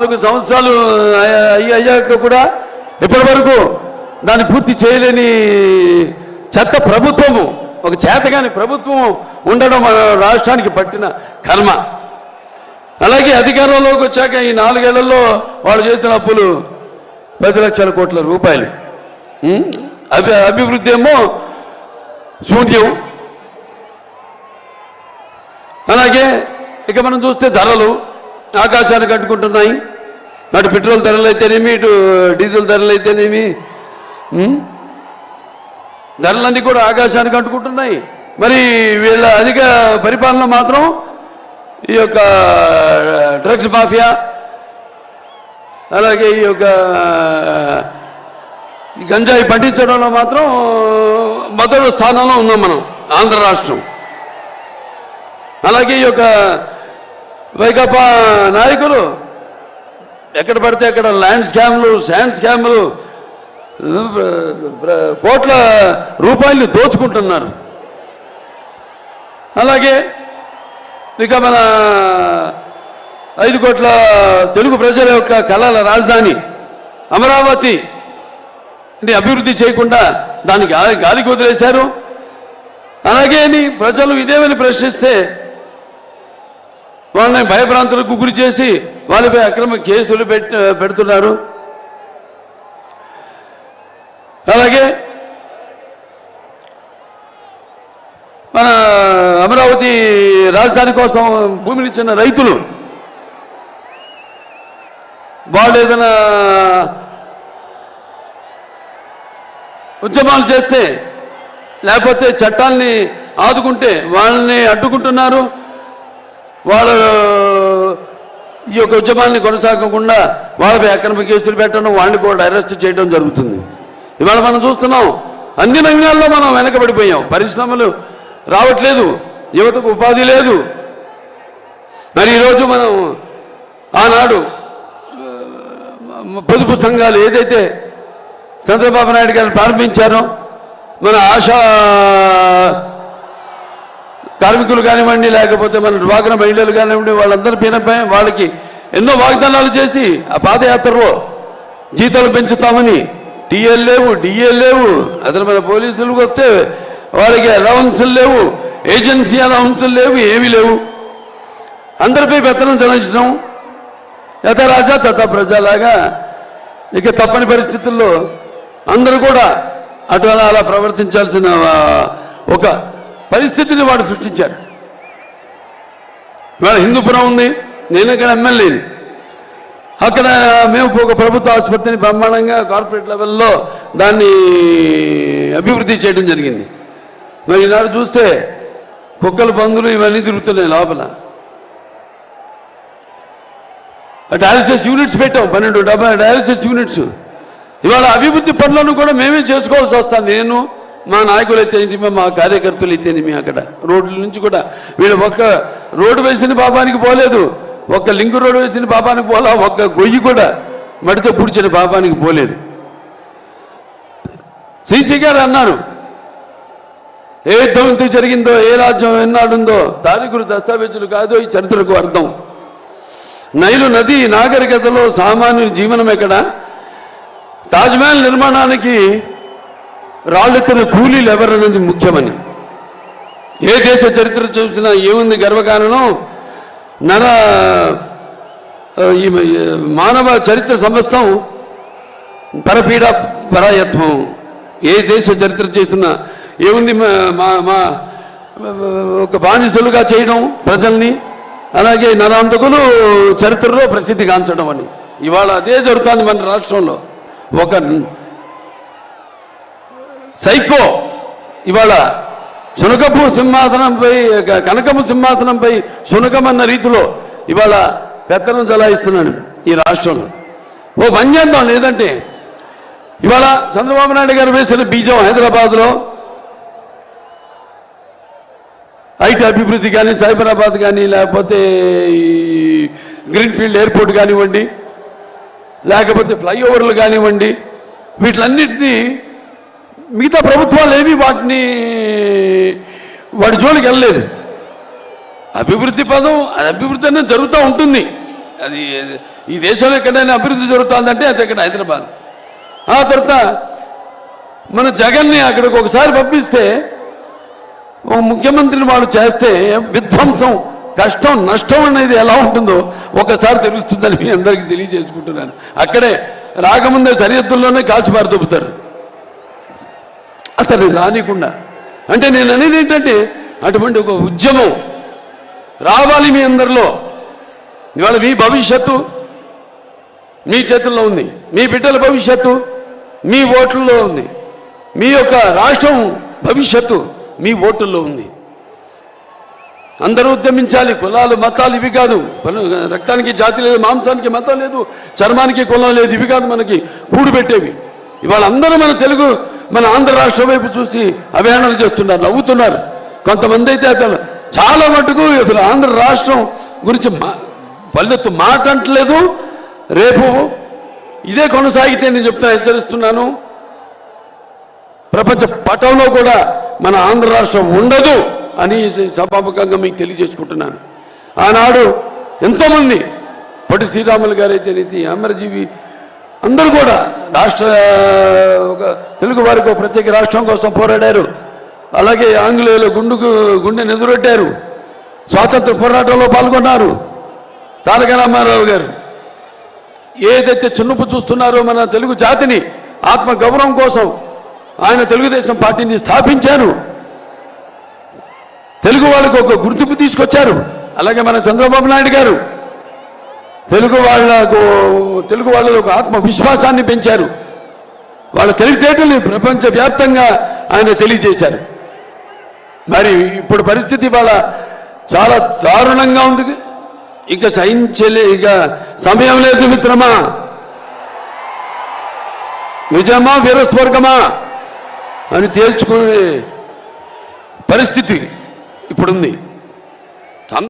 నాలుగు సంవత్సరాలు అయ్యాక కూడా ఇప్పటి వరకు దాన్ని పూర్తి చేయలేని చెత్త ప్రభుత్వము ఒక చేతగాని ప్రభుత్వం ఉండడం మన రాష్ట్రానికి పట్టిన కర్మ. అలాగే అధికారంలోకి వచ్చాక ఈ నాలుగేళ్ళలో వాళ్ళు చేసిన అప్పులు పది లక్షల కోట్ల రూపాయలు. అభి అభివృద్ధి ఏమో శూన్యం. అలాగే ఇక మనం చూస్తే ధరలు. ఆకాశాన్ని కట్టుకుంటున్నాయి. అటు పెట్రోల్ ధరలు అయితేనేమి ఇటు డీజిల్ ధరలు అయితేనేమి ధరలన్నీ కూడా ఆకాశాన్ని కట్టుకుంటున్నాయి. మరి వీళ్ళ అధిక పరిపాలన మాత్రం ఈ యొక్క డ్రగ్స్ మాఫియా అలాగే ఈ యొక్క గంజాయి పండించడంలో మాత్రం మొదటి స్థానంలో ఉన్నాం మనం ఆంధ్ర రాష్ట్రం. అలాగే ఈ యొక్క వైకాపా నాయకులు ఎక్కడ పడితే అక్కడ ల్యాండ్ స్కామ్లు శాండ్ స్కామ్లు కోట్ల రూపాయలు దోచుకుంటున్నారు. అలాగే ఇక మన ఐదు కోట్ల తెలుగు ప్రజల యొక్క కళల రాజధాని అమరావతి అభివృద్ధి చేయకుండా దానికి గాలి గాలికి వదిలేశారు. అలాగే అని ప్రజలు ఇదేమని ప్రశ్నిస్తే వాళ్ళని భయభ్రాంతులకు గురి చేసి వాళ్ళపై అక్రమ కేసులు పెడుతున్నారు. అలాగే మన అమరావతి రాజధాని కోసం భూమిని ఇచ్చిన రైతులు వాళ్ళు ఏదైనా ఉద్యమాలు చేస్తే లేకపోతే చట్టాన్ని ఆదుకుంటే వాళ్ళని అడ్డుకుంటున్నారు. వాళ్ళు ఈ యొక్క ఉద్యమాన్ని కొనసాగకుండా వాళ్ళపై అక్రమ కేసులు పెట్టడం వాళ్ళని కూడా అరెస్ట్ చేయడం జరుగుతుంది. ఇవాళ మనం చూస్తున్నాం అన్ని రంగాల్లో మనం వెనకబడిపోయాం. పరిశ్రమలు రావట్లేదు యువతకు ఉపాధి లేదు. మరి ఈరోజు మనం ఆనాడు పొదుపు సంఘాలు ఏదైతే చంద్రబాబు నాయుడు గారు ప్రారంభించారో మన ఆశా కార్మికులు కానివ్వండి లేకపోతే మన డ్వాక్రా మహిళలు కానివ్వండి వాళ్ళందరి పైన వాళ్ళకి ఎన్నో వాగ్దానాలు చేసి ఆ పాదయాత్రలో జీతాలు పెంచుతామని. టీఎల్ లేవు డిఎల్ లేవు. అసలు మన పోలీసులకు వస్తే వాళ్ళకి అలవన్సులు లేవు ఏజెన్సీ అలవన్సులు లేవు ఏమీ లేవు. అందరిపై పెత్తనం చెల్లించడం యథ రాజా తథ ప్రజలాగా ఇక తప్పని పరిస్థితుల్లో అందరూ కూడా అటు అలా ప్రవర్తించాల్సిన ఒక పరిస్థితిని వాడు సృష్టించారు. ఇవాళ హిందూపురం ఉంది నేను ఇక్కడ ఎమ్మెల్యేని. అక్కడ మేము ఒక ప్రభుత్వ ఆసుపత్రిని బ్రహ్మాండంగా కార్పొరేట్ లెవెల్లో దాన్ని అభివృద్ధి చేయడం జరిగింది. మరి ఈనాడు చూస్తే కుక్కల పందులు ఇవన్నీ తిరుగుతున్నాయి లోపల. డయాలసిస్ యూనిట్స్ పెట్టాం పన్నెండు డెబ్బై డయాలసిస్ యూనిట్స్. ఇవాళ అభివృద్ధి పనులను కూడా మేమే చేసుకోవాల్సి వస్తాను నేను మా నాయకులు అయితేనేమి మా కార్యకర్తలు అయితేనేమి అక్కడ? రోడ్ల నుంచి కూడా. వీళ్ళు ఒక్క రోడ్డు వేసిన పాపానికి పోలేదు. ఒక్క లింక్ రోడ్డు వేసిన పాపానికి పోలా ఒక్క గొయ్యి కూడా మడితో పుడిచిన పాపానికి పోలేదు. సీసీ గారు అన్నారు ఏ యుద్ధంతో జరిగిందో ఏ రాజ్యం ఎన్నాడుందో తారీఖులు దస్తావేజులు కాదు ఈ చరిత్రకు అర్థం. నైలు నది నాగరికతలో సామాన్యుల జీవనం ఎక్కడ? తాజ్మహల్ నిర్మాణానికి రాళ్ళెత్తిన కూలీలు ఎవరన్నది ముఖ్యమని. ఏ దేశ చరిత్ర చూసినా ఏముంది గర్వకారణం? నర ఈ మానవ చరిత్ర సమస్తం పరపీడ పరాయత్వం. ఏ దేశ చరిత్ర చేసినా ఏముంది మా- మా మా ఒక బానిసలుగా చేయడం ప్రజల్ని? అలాగే నరాంతకులు చరిత్రలో ప్రసిద్ధి గాంచడం అని. ఇవాళ అదే జరుగుతుంది మన రాష్ట్రంలో. ఒక సైకో. ఇవాళ శునకపు సింహాసనంపై కనకపు సింహాసనంపై శునకం అన్న రీతిలో ఇవాళ పెత్తనం చలాయిస్తున్నాడు ఈ రాష్ట్రంలో. ఓ పని చేద్దాం లేదంటే ఇవాళ చంద్రబాబు నాయుడు గారు వేసిన బీజం హైదరాబాద్లో ఐటీ అభివృద్ధి కానీ సైబరాబాద్ కానీ లేకపోతే ఈ గ్రీన్ఫీల్డ్ ఎయిర్పోర్ట్ కానివ్వండి లేకపోతే ఫ్లైఓవర్లు కానివ్వండి వీటిలన్నింటినీ మిగతా ప్రభుత్వాలు ఏవి వాటిని వాడి జోలికి వెళ్ళలేదు. అభివృద్ధి పదం అది అభివృద్ధి అనేది జరుగుతూ ఉంటుంది. అది ఈ దేశంలో ఎక్కడైనా అభివృద్ధి జరుగుతుందంటే అది ఇక్కడ హైదరాబాద్. ఆ తర్వాత మన జగన్ని అక్కడికి ఒకసారి పంపిస్తే ఒక ముఖ్యమంత్రిని వాడు చేస్తే విధ్వంసం కష్టం నష్టం అనేది ఎలా ఉంటుందో ఒకసారి తెలుస్తుందని మీ అందరికీ తెలియజేసుకుంటున్నాను. అక్కడే రాకముందే సరిహద్దుల్లోనే కాల్చిపారు దొబ్బుతారు అసలు రానికుండా. అంటే నేను అనేది ఏంటంటే అటువంటి ఒక ఉద్యమం రావాలి మీ అందరిలో. ఇవాళ మీ భవిష్యత్తు మీ చేతుల్లో ఉంది. మీ బిడ్డల భవిష్యత్తు మీ ఓట్లలో ఉంది. మీ యొక్క రాష్ట్రం భవిష్యత్తు మీ ఓటుల్లో ఉంది. అందరూ ఉద్యమించాలి. కులాలు మతాలు ఇవి కాదు. రక్తానికి జాతి లేదు మాంసానికి మతం లేదు చర్మానికి కులం లేదు ఇవి కాదు మనకి కూడు పెట్టేవి. ఇవాళ అందరూ మన తెలుగు మన ఆంధ్ర రాష్ట్రం వైపు చూసి అభియానాలు చేస్తున్నారు నవ్వుతున్నారు. కొంతమంది అయితే అతను చాలా మటుకు అసలు ఆంధ్ర రాష్ట్రం గురించి మా పల్లెత్తు మాట అంటలేదు. రేపు ఇదే కొనసాగితే నేను చెప్తా హెచ్చరిస్తున్నాను. ప్రపంచ పటంలో కూడా మన ఆంధ్ర రాష్ట్రం ఉండదు అని సభాముఖంగా మీకు తెలియజేసుకుంటున్నాను. ఆనాడు ఎంతోమంది పొట్టి శ్రీరాములు గారు అయితే అమరజీవి అందరూ కూడా రాష్ట్ర ఒక తెలుగు వారికి ఒక ప్రత్యేక రాష్ట్రం కోసం పోరాడారు. అలాగే ఆంగ్లేయులు గుండుకు గుండె ఎదురొట్టారు స్వాతంత్ర పోరాటంలో పాల్గొన్నారు. తారక రామారావు గారు. ఏదైతే చిన్నపు చూస్తున్నారో మన తెలుగు జాతిని ఆత్మ గౌరవం కోసం ఆయన తెలుగుదేశం పార్టీని స్థాపించారు. తెలుగు వాళ్ళకు ఒక గుర్తింపు తీసుకొచ్చారు. అలాగే మన చంద్రబాబు నాయుడు గారు. తెలుగు వాళ్ళకు తెలుగు వాళ్ళలో ఒక ఆత్మవిశ్వాసాన్ని పెంచారు. వాళ్ళ తెలివితేటల్ని ప్రపంచవ్యాప్తంగా ఆయన తెలియజేశారు. మరి ఇప్పుడు పరిస్థితి వాళ్ళ చాలా దారుణంగా ఉంది. ఇక సహించలే ఇక సమయం లేదు మిత్రమా? నిజమా వీరస్వర్గమా? అని తేల్చుకునే పరిస్థితి ఇప్పుడుంది.